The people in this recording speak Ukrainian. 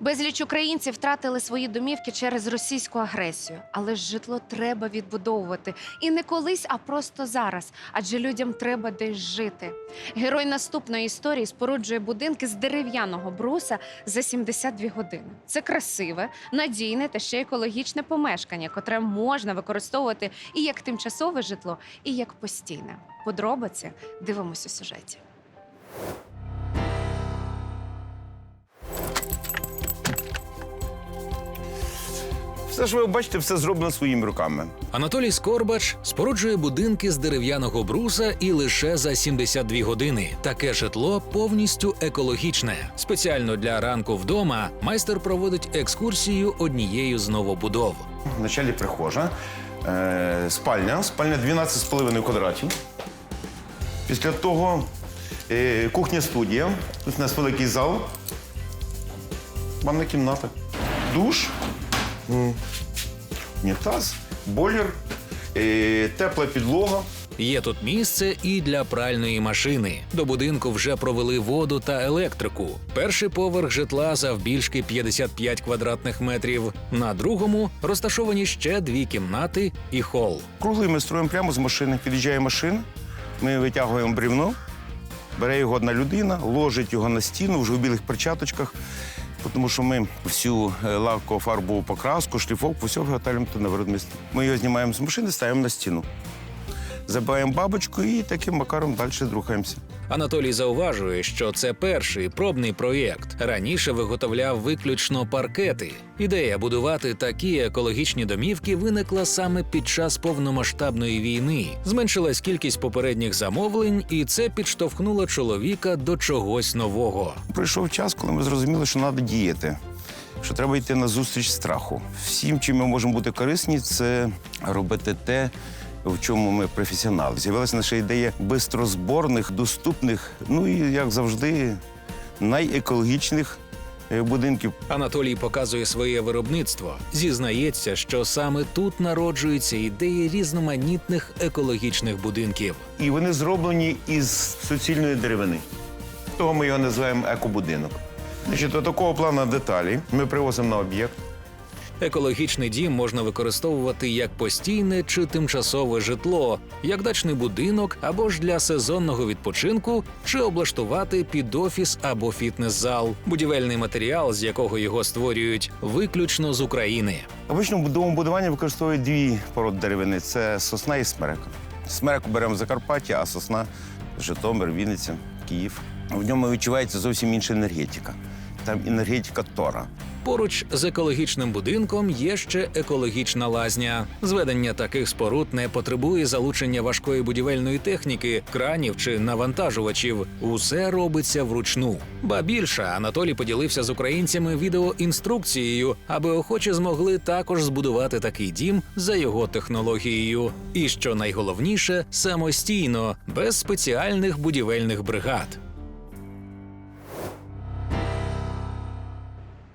Безліч українців втратили свої домівки через російську агресію, але ж житло треба відбудовувати і не колись, а просто зараз. Адже людям треба десь жити. Герой наступної історії споруджує будинки з дерев'яного бруса за 72 години. Це красиве, надійне та ще екологічне помешкання, котре можна використовувати і як тимчасове житло, і як постійне. Подробиці дивимося у сюжеті. Все ж ви бачите, все зроблено своїми руками. Анатолій Скорбач споруджує будинки з дерев'яного бруса і лише за 72 години. Таке житло повністю екологічне. Спеціально для ранку вдома майстер проводить екскурсію однією з новобудов. Вначалі прихожа, е, спальня, спальня 12,5 квадратів. Після того е, кухня-студія. Тут у нас великий зал, ванна кімната, душ, унітаз, бойлер, е, тепла підлога. Є тут місце і для пральної машини. До будинку вже провели воду та електрику. Перший поверх житла завбільшки 55 квадратних метрів. На другому розташовані ще дві кімнати і хол. Круглий ми строїмо прямо з машини. Під'їжджає машина, ми витягуємо брівно, бере його одна людина, ложить його на стіну вже в білих перчаточках, тому що ми всю лавку лакову фарбову покраску, шліфовку, все виготовляємо на виробництві. Ми його знімаємо з машини, ставимо на стіну. Забиваємо бабочку і таким макаром далі рухаємося. Анатолій зауважує, що це перший пробний проєкт. Раніше виготовляв виключно паркети. Ідея будувати такі екологічні домівки виникла саме під час повномасштабної війни. Зменшилась кількість попередніх замовлень, і це підштовхнуло чоловіка до чогось нового. Пройшов час, коли ми зрозуміли, що треба діяти, що треба йти на зустріч страху. Всім, чим ми можемо бути корисні, це робити те, в чому ми професіонали. З'явилася наша ідея бистрозборних, доступних, ну і як завжди, найекологічних е, будинків. Анатолій показує своє виробництво. Зізнається, що саме тут народжуються ідеї різноманітних екологічних будинків. І вони зроблені із суцільної деревини. Того ми його називаємо екобудинок. Значить, от такого плану деталі ми привозимо на об'єкт. Екологічний дім можна використовувати як постійне чи тимчасове житло, як дачний будинок або ж для сезонного відпочинку, чи облаштувати під офіс або фітнес-зал. Будівельний матеріал, з якого його створюють, виключно з України. Обично будовому будуванні використовують дві породи деревини: це сосна і смерека. Смереку беремо Закарпаття, а сосна Житомир, Вінниця, Київ. В ньому відчувається зовсім інша енергетика. Там енергетика Тора. Поруч з екологічним будинком є ще екологічна лазня. Зведення таких споруд не потребує залучення важкої будівельної техніки, кранів чи навантажувачів. Усе робиться вручну. Ба більше Анатолій поділився з українцями відеоінструкцією, аби охочі змогли також збудувати такий дім за його технологією. І що найголовніше, самостійно, без спеціальних будівельних бригад.